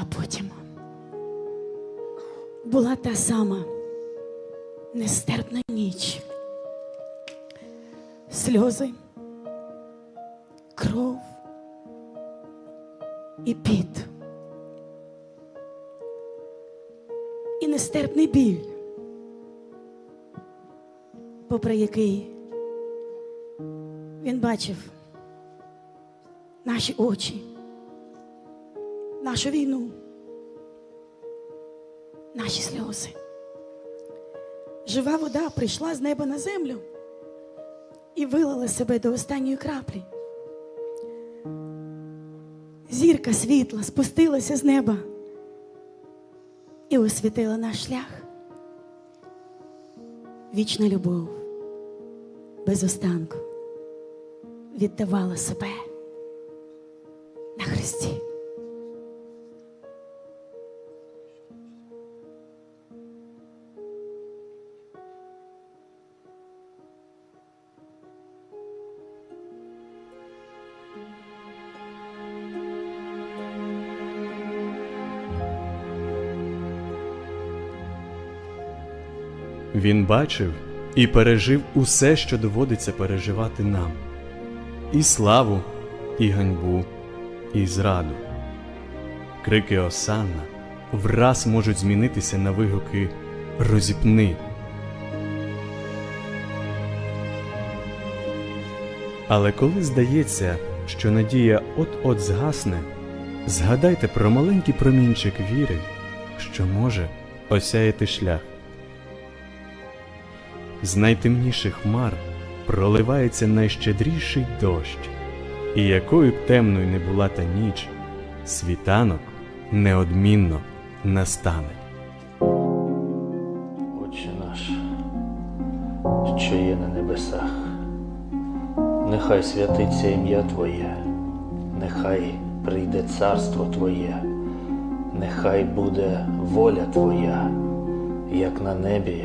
А потім була та сама нестерпна ніч. Сльози, кров і піт. І нестерпний біль, попри який він бачив наші очі, нашу війну, наші сльози. Жива вода прийшла з неба на землю і вилила себе до останньої краплі. Зірка світла спустилася з неба і освітила наш шлях. Вічна любов без останку віддавала себе на Христі. Він бачив і пережив усе, що доводиться переживати нам: і славу, і ганьбу, і зраду. Крики Осанна враз можуть змінитися на вигуки розіпни. Але коли здається, що надія от-от згасне, згадайте про маленький промінчик віри, що може осяяти шлях. З найтемніших хмар проливається найщедріший дощ, і якою б темною не була та ніч, світанок неодмінно настане. Отче наш, що є на небесах, нехай святиться ім'я Твоє, нехай прийде царство Твоє, нехай буде воля Твоя, як на небі,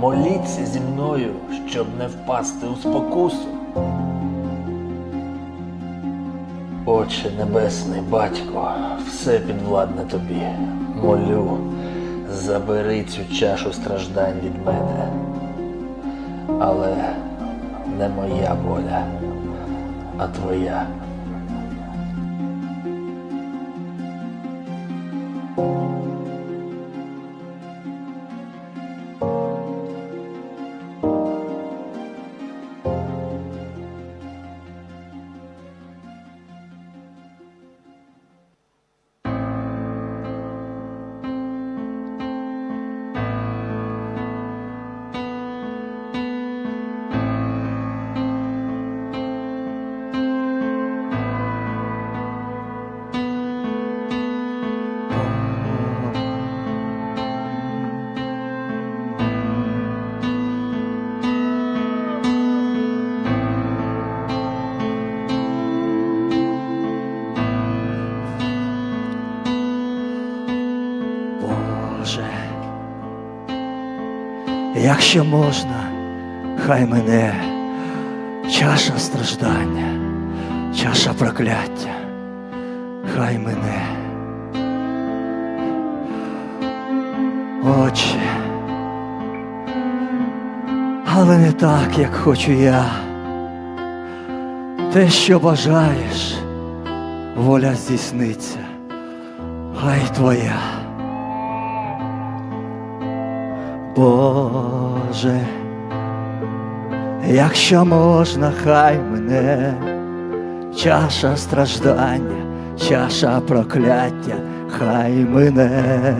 моліться зі мною, щоб не впасти у спокусу. Отче Небесний Батько, все підвладне тобі. Молю, забери цю чашу страждань від мене. Але не моя воля, а твоя. Якщо можна, хай мене чаша страждання, чаша прокляття, хай мене. Отче, але не так, як хочу я. Те, що бажаєш, воля здійсниться, хай твоя. Боже, якщо можна, хай мене чаша страждання, чаша прокляття, хай мене.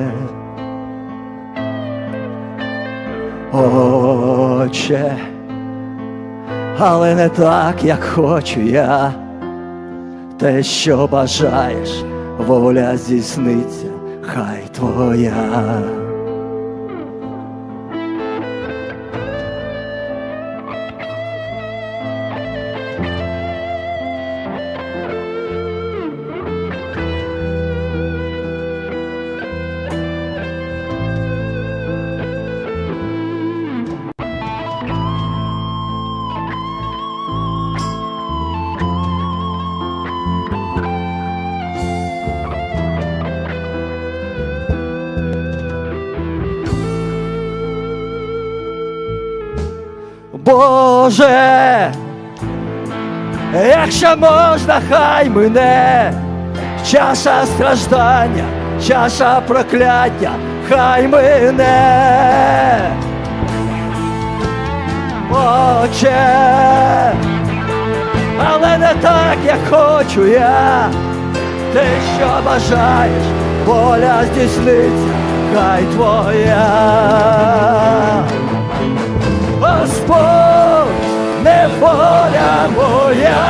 Отче, але не так, як хочу я, те, що бажаєш, воля здійсниться, хай твоя. Боже, якщо можна, хай мене чаша страждання, чаша прокляття, хай мене. Отче, але не так, як хочу я. Ти що бажаєш, воля здійсниться, хай твоя. Господь, не воля моя,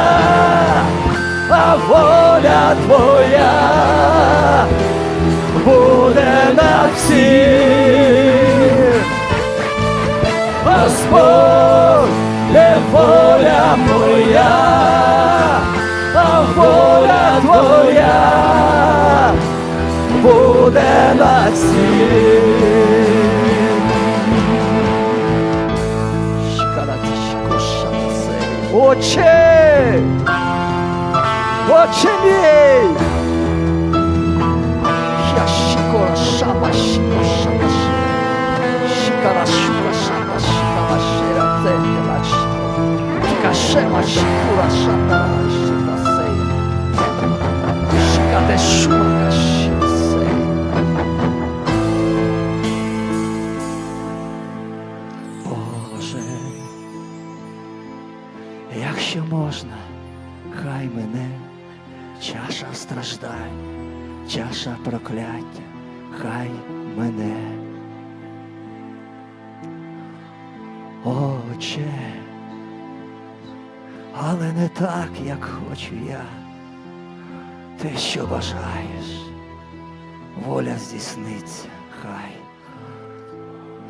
а воля твоя буде над всім. Господь, не воля моя, а воля твоя буде над всім. Отче! Отче мій! Я можна, хай мене чаша страждань, чаша прокляття, хай мене. Отче, але не так, як хочу я. Те, що бажаєш, воля здійсниться, хай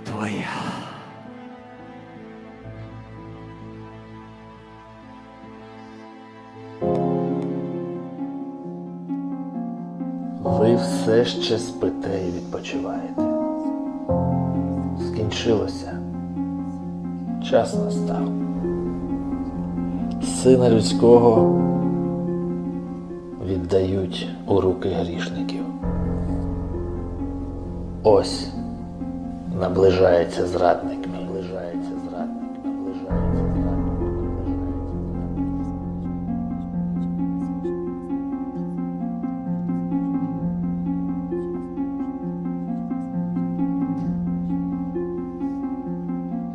твоя. Все ще спите і відпочиваєте. Скінчилося. Час настав. Сина людського віддають у руки грішників. Ось наближається зрадник.